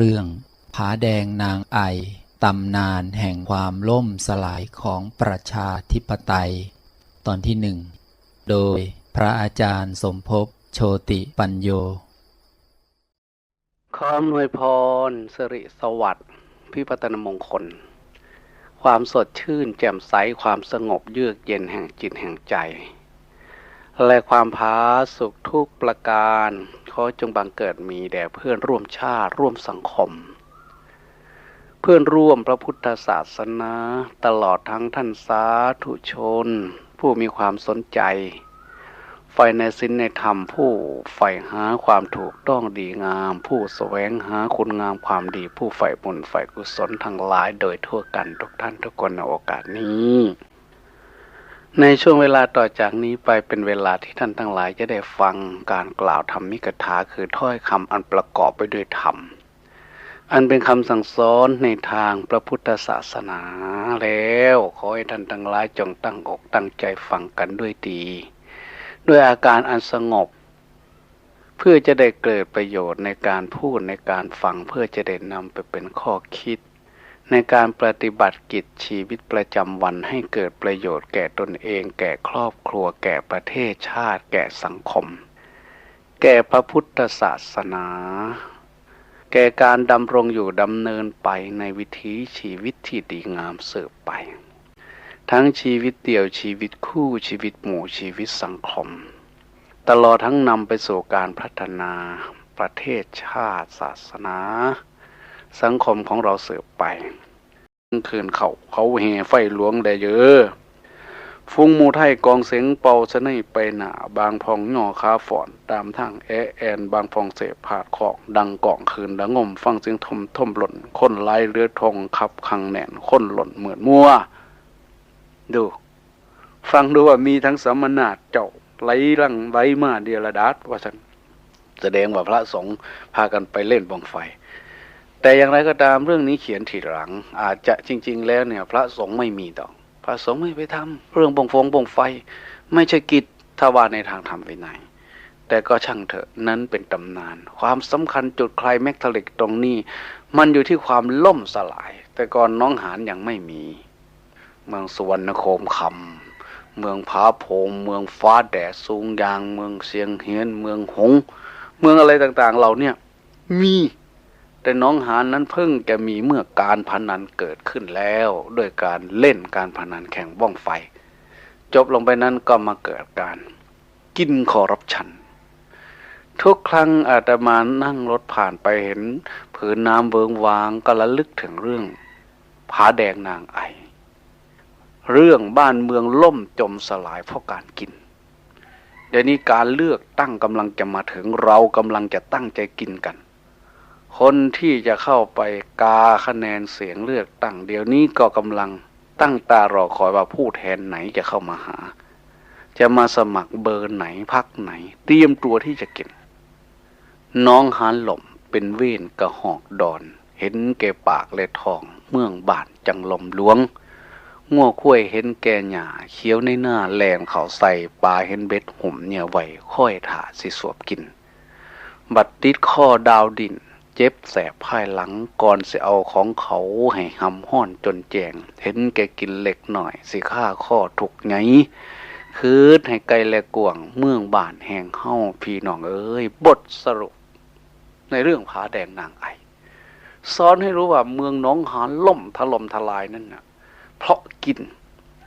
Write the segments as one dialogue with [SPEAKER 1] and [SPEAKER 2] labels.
[SPEAKER 1] เรื่องผาแดงนางไอตำนานแห่งความล่มสลายของประชาธิปไตย ตอนที่หนึ่ง โดยพระอาจารย์สมภพโชติปัญโย
[SPEAKER 2] ขออำนวยพรสิริสวัสดิ์พิพัฒนมงคล ความสดชื่นแจ่มใสความสงบเยือกเย็นแห่งจิตแห่งใจ และความพาสุขทุกประการ ขอจงบังเกิดมีแด่เพื่อนร่วมชาติร่วมสังคม เพื่อนร่วมพระพุทธศาสนา ตลอดทั้งท่านสาธุชน ผู้มีความสนใจใฝ่ในศีลในธรรมผู้ใฝ่หาความถูกต้องดีงาม ผู้แสวงหาคุณงามความดี ผู้ใฝ่บุญใฝ่กุศลทั้งหลายโดยทั่วกันทุกท่านทุกคนในโอกาสนี้ ในช่วงเวลาต่อจากนี้ไปเป็นเวลาที่ท่านทั้งหลายจะได้ฟังการกล่าวธรรมิกถาคือถ้อยคำอันประกอบไปด้วยธรรม อันเป็นคำสั่งสอนในทางพระพุทธศาสนาแล้ว ขอให้ท่านทั้งหลายจงตั้งอกตั้งใจฟังกันด้วยดี ด้วยอาการอันสงบ เพื่อจะได้เกิดประโยชน์ในการพูดในการฟังเพื่อจะได้นำไปเป็นข้อคิด ในการปฏิบัติกิจชีวิตประจำวันให้เกิดประโยชน์แก่ตนเอง แก่ครอบครัว แก่ประเทศชาติ แก่สังคม แก่พระพุทธศาสนา แก่การดำรงอยู่ดำเนินไปในวิถีชีวิตที่ดีงามสืบไป ทั้งชีวิตเดี่ยวชีวิตคู่ชีวิตหมู่ชีวิตสังคม ตลอดทั้งนำไปสู่การพัฒนาประเทศชาติศาสนา สังคมของเราเสืบไปคืนเขาเขาเห่ไฟหลวงได้เยอะฟุ้งมูไทยกองเสียงเป่าชะนไปหนาบางพองหน่อคาฝอนตามทางแอแอน บางพองเสพผาดของดังกล่องคืนดังงมฟังเสียงทมทมหล่นคนไล่เรือทองขับคังแหน่นคนหล่นเหมือนมัว ดู ฟังดูว่ามีทั้งสมณะเจ้าไหลลังไหลมาเดียรดาษว่าฉันแสดงว่าพระสงฆ์พากันไปเล่นบองไฟ แต่อย่างไรก็ตามเรื่องนี้เขียนทีหลัง อาจจะจริง ๆ แล้วเนี่ย พระสงฆ์ไม่มีต่อพระสงฆ์ไม่ไปทำเรื่องบงฟงบงไฟ ไม่ใช่กิจทวารในทางธรรมไปไหน แต่ก็ช่างเถอะนั้นเป็นตำนาน ความสำคัญจุดใคลายแมกทลิกตรงนี้ มันอยู่ที่ความล่มสลาย แต่ก่อนน้องหานยังไม่มี เมืองสวรรณโคมคำเมืองผาโพงเมืองฟ้าแดดสูงยาง เมืองเสียงเฮียน เมืองหง เมืองอะไรต่างๆเราเนี่ยมี แต่น้องหานนั้นเพิ่งจะมีเมื่อการพนันเกิดขึ้นแล้วด้วยการเล่นการพนันแข่งบ้องไฟ จบลงไปนั้นก็มาเกิดการกินคอร์รัปชัน ทุกครั้งอาตมานั่งรถผ่านไปเห็น ผืนน้ำเบิงวางก็ระลึกถึงเรื่องผาแดงนางไอ เรื่องบ้านเมืองล่มจมสลายเพราะการกินเดี๋ยวนี้การเลือกตั้งกำลังจะมาถึงเรากำลังจะตั้งใจกินกัน คนที่จะเข้าไปกาคะแนนเสียงเลือกตั้งเดี๋ยวนี้ก็กำลังตั้งตารอคอยว่าผู้แทนไหนจะเข้ามาหา จะมาสมัครเบอร์ไหนพักไหน เตรียมตัวที่จะกินน้องหานหล่มเป็นเวนกระหอกดอน เห็นแก่ปากและทอง เมืองบาทจังลมหลวงงัวคุ้ยเห็นแก่หญ้าเขียวในหน้าแหลมเขาใส่ปลาเห็นเบ็ดหุ่มเนี่ยไหวค่อยถาสิสวบกิน บัดติดข้อดาวดิน เจ็บแสบภายหลังก่อนสิเอาของเขาให้หำห้อนจนแจง เห็นแกกินเหล็กหน่อย สิฆ่าข้อถูกไงคืดให้ไกลและกวง เมืองบ้านแห่งเฮ้าพี่น้องเอ้ย บทสรุป ในเรื่องผาแดงนางไอสอนให้รู้ว่าเมืองน้องหานล่มถล่มทลายนั่นน่ะ เพราะกิน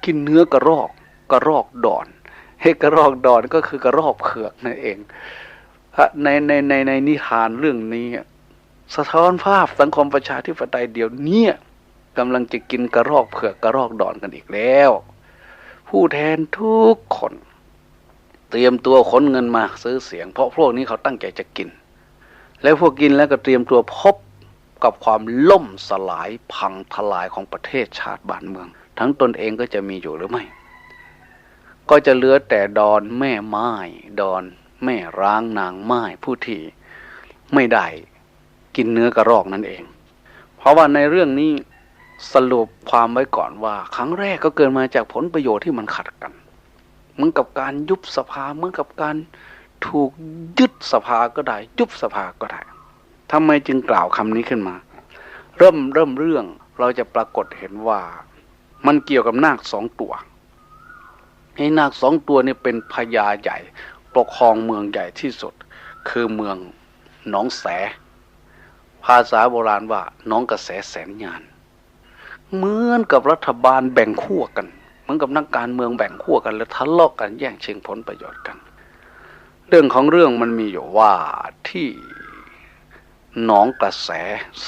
[SPEAKER 2] กินเนื้อกระรอกกระรอกดอนให้กระรอกดอนก็คือกระรอกเผือกนั่นเองในในในในนิทานเรื่องนี้ สะท้อนภาพสังคมประชาธิปไตยเดียวนี้กำลังจะกินกระรอกเผือกกระรอกดอนกันอีกแล้ว ผู้แทนทุกคน เตรียมตัวขนเงินมาซื้อเสียง เพราะพวกนี้เขาตั้งใจจะกิน แล้วพวกกินแล้วก็เตรียมตัวพบกับความล่มสลายพังทลายของประเทศชาติบ้านเมือง ทั้งตนเองก็จะมีอยู่หรือไม่ ก็จะเหลือแต่ดอนแม่ไม้ดอนแม่ร้างนางไม้ผู้ที่ไม่ได้ กินเนื้อกระรอกนั่นเอง เพราะว่าในเรื่องนี้สรุปความไว้ก่อนว่า ครั้งแรกก็เกิดมาจากผลประโยชน์ที่มันขัดกันเหมือนกับการยุบสภาเหมือนกับการถูกยึดสภาก็ได้ ยุบสภาก็ได้ทำไมจึงกล่าวคำนี้ขึ้นมา เริ่มเริ่มเรื่องเราจะปรากฏเห็นว่า มันเกี่ยวกับนาคสองตัวไอ้นาคสองตัวนี่เป็นพญาใหญ่ ปกครองเมืองใหญ่ที่สุด คือเมืองหนองแส ภาษาโบราณว่าน้องกระแสแสนยานเหมือนกับรัฐบาลแบ่งขั้วกัน เหมือนกับนักการเมืองแบ่งขั้วกัน แล้วทะเลาะกันแย่งชิงผลประโยชน์กัน เรื่องของเรื่องมันมีอยู่ว่าที่หนองกระแส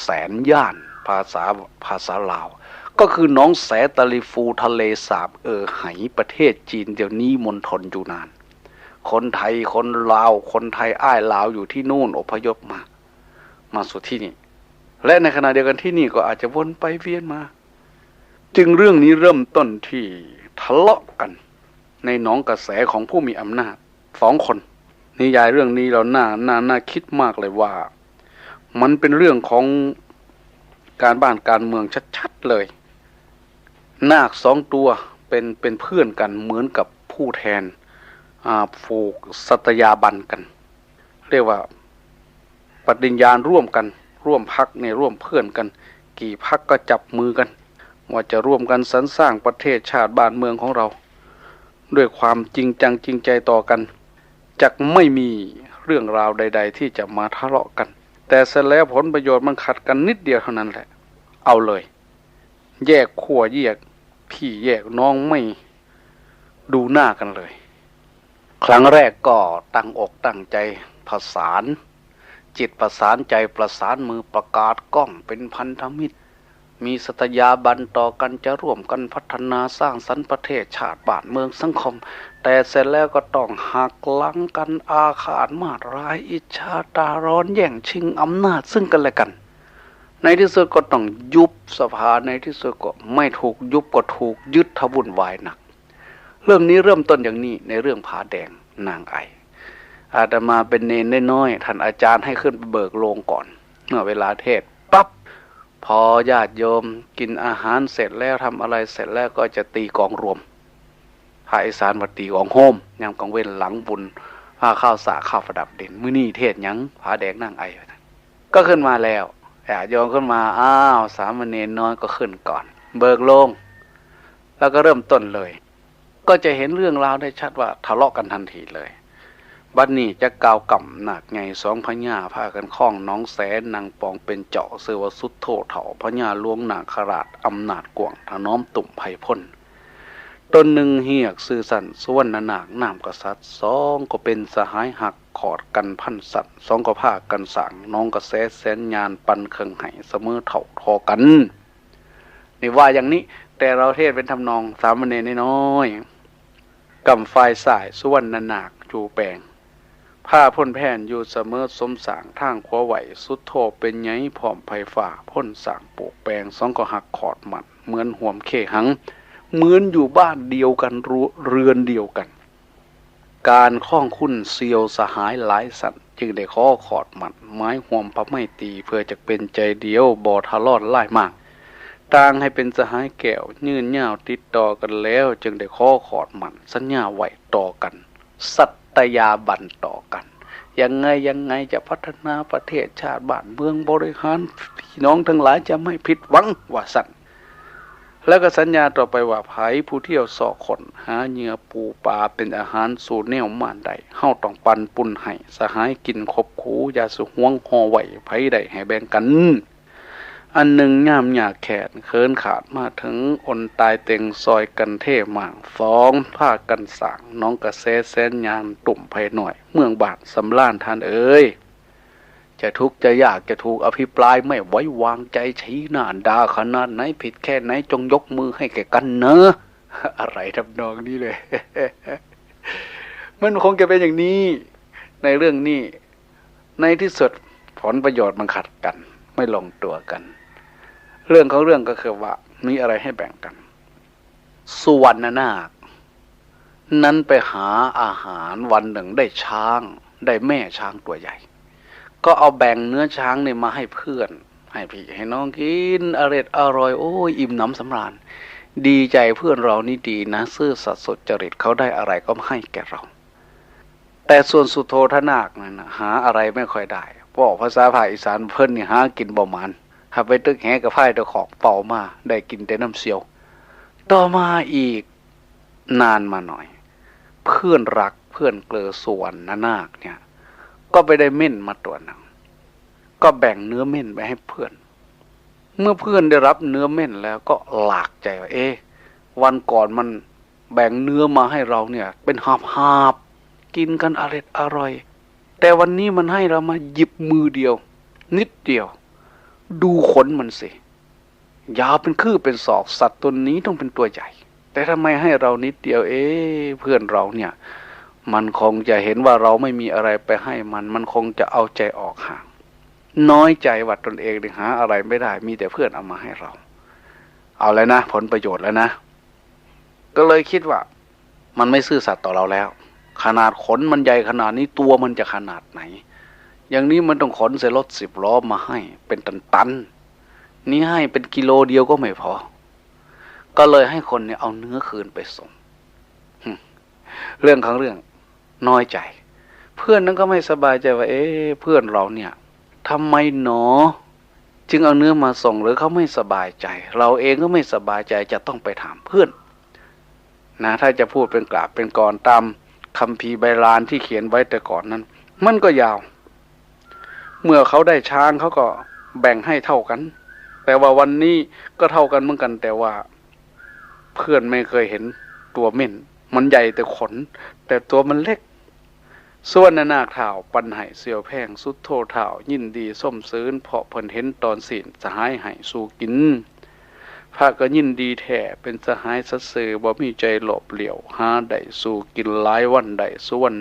[SPEAKER 2] แสนย่าน ภาษาภาษาลาว ก็คือหนองแสตะลิฟูทะเลสาบเออไหประเทศจีนเดี๋ยวนี้มณฑลอยู่นาน คนไทยคนลาว คนไทยอ้ายลาวอยู่ที่นู่นอพยพมา มาสู่ที่นี่ และในขณะเดียวกันที่นี่ก็อาจจะวนไปเวียนมา จึงเรื่องนี้เริ่มต้นที่ทะเลาะกัน ในหนองกระแสของผู้มีอำนาจสองคน นิยายเรื่องนี้เราหน่าหน่าน่าคิดมากเลยว่า มันเป็นเรื่องของการบ้านการเมืองชัดๆเลย นาคสองตัวเป็นเป็นเพื่อนกันเหมือนกับผู้แทนผูกสัตยาบันกัน เรียกว่า ปฏิญญาณร่วมกัน ร่วมพักในร่วมเพื่อนกัน กี่พักก็จับมือกัน ว่าจะร่วมกันสรรสร้างประเทศชาติบ้านเมืองของเรา ด้วยความจริงจังจริงใจต่อกันจะไม่มีเรื่องราวใด ๆ ที่จะมาทะเลาะกัน แต่เสร็จแล้วผลประโยชน์มันขัดกันนิดเดียวเท่านั้นแหละ เอาเลย แยกขั้วแยกพี่แยกน้องไม่ดูหน้ากันเลย ครั้งแรกก็ตั้งอกตั้งใจผสาน จิตประสานใจประสานมือประกาศกล้องเป็นพันธมิตร มีสัตยาบันต่อกันจะร่วมกันพัฒนาสร้างสรรค์ประเทศชาติบ้านเมืองสังคม แต่เสร็จแล้วก็ต้องหักหลังกันอาขาดมาดร้ายอิจฉาตาร้อนแย่งชิงอำนาจซึ่งกันและกัน ในที่สุดก็ต้องยุบสภาในที่สุดก็ไม่ถูกยุบก็ถูกยึดทบุญวายหนัก เรื่องนี้เริ่มต้นอย่างนี้ในเรื่องผาแดงนางไอ อาตมาเป็นเนนน้อยท่านอาจารย์ให้ขึ้นไปเบิกโลงก่อน เมื่อเวลาเทศปับ๊บพอญาติโยมกินอาหารเสร็จแล้วทำอะไรเสร็จแล้วก็จะตีกองรวมภาคอีสานวัดตีของโฮมยามกลางเว้นหลังบุญผ้าข้าวสาข้าวประดับเด่นมื้อนี้เทศยังผาแดงนั่งไอก็ขึ้นมาแล้วแอบโยงขึ้นมาอ้าวสามเณรน้อยก็ขึ้นก่อน เบิกโลงแล้วก็เริ่มต้นเลย ก็จะเห็นเรื่องราวได้ชัดว่าทะเลาะกันทันทีเลย บัดนนี้จะกาวก่ำหนักไงสองพญาพากันคล้องน้องแสนนางปองเป็นเจาะเสือวสุดโทเถาพญาล้วงหนาขราดอำนาจกวงถน้อมตุ่มไผ่พ้นตนหนึ่งเหียกสื่อสันสวรรณนากนามกษัตริย์สองก็เป็นสหายหักขอดกันพันสัตว์สองก็พากันสั่งน้องกระแสแสนยานปันเคืองไห้เสมอเถ่าทอกันนี่ว่าอย่างนี้แต่เราเทศเป็นทำนองสามเณรน้อยกำไฟสายสวรรณนากจูแปง ผ้าพ่นแผ่นอยู่เสมอสมสางทางขวาไหวสุดโทเป็นไงผอมไผ่ฝ่าพ่นสางปลูกแปลงสองก็หักขอดมันเหมือนห่วมเคหัง เหมือนอยู่บ้านเดียวกันเรือนเดียวกัน การข้องคุณเซียวสหายหลายสันจึงได้ข้อขอดหมัดไม้ห่วมพระไม่ตีเพื่อจะเป็นใจเดียวบอทะลอดไล่มากต่างให้เป็นสหายแก้วยื่นเง่าติดต่อกันแล้ว จึงได้ข้อขอดหมันสัญญาไหวต่อกัน สัต ตยาบันต่อกันยังไงยังไงจะพัฒนาประเทศชาติบ้านเมืองบริหารพี่น้องทั้งหลายจะไม่ผิดหวังว่าสัตว์แล้วก็สัญญาต่อไปว่าไผผู้เที่ยวสอขนหาเนื้อปูปลาเป็นอาหารสูตรแนวม่านใดเฮาต้องปันปุ่นให้สหายกินคบคูยาสุห่วงห่อไหวไผใดให้แบ่งกัน อันหนึ่งง่ามหยาแขนเคินขาดมาถึงอนตายเต็งซอยกันเทหม่างฟ้องผ้ากันสางน้องกระแสแสนยานตุ่มไผหน่อย เมืองบาทสำล้านทานเอ้ยจะทุกข์จะยากจะถูกอภิปรายไม่ไว้วางใจชี้หน้าด่าขนาดไหนผิดแค่ไหนจงยกมือให้แก่กันเนอะอะไรทำนองนี้เลย มันคงจะเป็นอย่างนี้ ในเรื่องนี้ ในที่สุดผลประโยชน์มันขัดกัน ไม่ลงตัวกัน เรื่องของเรื่องก็คือว่า มีอะไรให้แบ่งกัน สุวรรณนาค นั้นไปหาอาหารวันหนึ่งได้ช้าง ได้แม่ช้างตัวใหญ่ ก็เอาแบ่งเนื้อช้างเนี่ยมาให้เพื่อน ให้พี่ให้น้องกินอร่อยอร่อยโอ้ยอิ่มน้ำสำราญ ดีใจเพื่อนเรานี่ดีนะซื่อสัตย์สุจริตเขาได้อะไรก็ให้แก่เรา แต่ส่วนสุโธทนาคนั่นหาอะไรไม่ค่อยได้บอกภาษาภาคอีสานเพิ่นนี่หากินบ่มัน ถ้าไปตึกแหกับไพ่ตะขอกเป่ามา ได้กินแต่น้ำเสียว ต่อมาอีกนานมาหน่อย เพื่อนรักเพื่อนเกลือส่วนนานาคเนี่ย ก็ไปได้เม่นมาตัวหนึ่งก็แบ่งเนื้อเม่นไปให้เพื่อน เมื่อเพื่อนได้รับเนื้อเม่นแล้วก็หลากใจว่าเอ๊ะวันก่อนมันแบ่งเนื้อมาให้เราเนี่ย เป็นหาบหาบกินกันอร่อยอร่อย แต่วันนี้มันให้เรามาหยิบมือเดียว นิดเดียว ดูขนมันสิยาวเป็นคือเป็นศอกสัตว์ตัวนี้ต้องเป็นตัวใหญ่ แต่ทำไมให้เรานิดเดียวเอ๊เพื่อนเราเนี่ย มันคงจะเห็นว่าเราไม่มีอะไรไปให้มัน มันคงจะเอาใจออกห่าง น้อยใจว่าตนเองหาอะไรไม่ได้ มีแต่เพื่อนเอามาให้เรา เอาแล้วนะ ผลประโยชน์แล้วนะ ก็เลยคิดว่า มันไม่ซื่อสัตย์ต่อเราแล้ว ขนาดขนมันใหญ่ขนาดนี้ตัวมันจะขนาดไหน อย่างนี้มันต้องขนใส่รถสิบล้อมาให้ เป็นตันๆนี่ให้เป็นกิโลเดียวก็ไม่พอ ก็เลยให้คนเนี่ยเอาเนื้อคืนไปส่งเรื่องของเรื่องน้อยใจ เพื่อนนั้นก็ไม่สบายใจว่า เอ๊ะเพื่อนเราเนี่ยทำไมหนอ จึงเอาเนื้อมาส่งหรือเขาไม่สบายใจ เราเองก็ไม่สบายใจจะต้องไปถามเพื่อน นะ ถ้าจะพูดเป็นกราบเป็นก่อนตามคำพีใบลานที่เขียนไว้แต่ก่อนนั้น มันก็ยาว เมื่อเขาได้ช้างเขาก็แบ่งให้เท่ากัน แต่ว่าวันนี้ก็เท่ากันเหมือนกัน แต่ว่า เพื่อนไม่เคยเห็นตัวเม่น มันใหญ่แต่ขน แต่ตัวมันเล็ก ส่วนนาคเท่าปันไห่เสียวแพงสุดโทเท่ายินดีส้มซื้นเพาะเพิ่นเห็นตอนศีลสหายไห่สู่กินพระก็ยินดีแท้เป็นสหายสัตสื่อบ่มีใจหลบเหลี่ยวหาได้สู่กินหลายวันได้ส่วน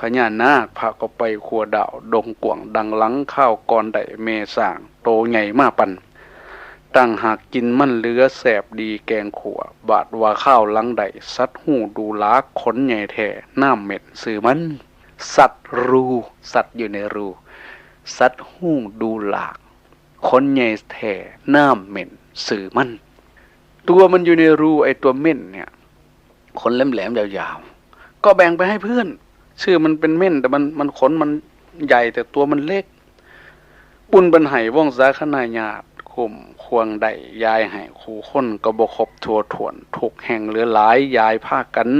[SPEAKER 2] พญานาคพระก็ไปขัวดาว ดงกว่างดังหลังข้าวก่อนไดเมสาง โตใหญ่มาปันตั้งหากกินมันเหลือแสบดีแกงขัว บาดว่าข้าวลังใดสัตหูดูลาขนใหญ่แท้น้ำเม็ดสื่อมัน สัตว์รู สัตว์อยู่ในรู สัตหูดูหลากขนใหญ่แท้น้ำเหม็นสื่อมัน ตัวมันอยู่ในรูไอตัวเม่นเนี่ยขนแหลมๆยาวๆก็แบ่งไปให้เพื่อน ชื่อมันเป็นเม่น แต่มันมันขนมันใหญ่แต่ตัวมันเล็กปุ้นบันไห้ว่องสาขนายาดคุมควงได้ยายไห้คูค้นกระบคบทัวถวนถูกแห่งเหลือหลายยายผ้ากัน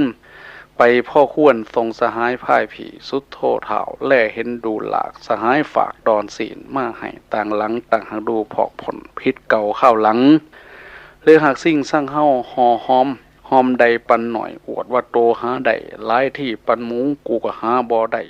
[SPEAKER 2] ไปพ่อควรทรงสหายพ่ายผีสุดโทษเท่าแล่เห็นดูหลากสหายฝากดอนศีลมาให้ต่างหลังต่างหากดูพอกผลพิษเก่าเข้าหลังเลือหากสิ่งสร้างเฮาหอหอม หอมใดปันหน่อย อวดว่าโตหาใดหลายที่ปันหมูกูก็หาบ่ได้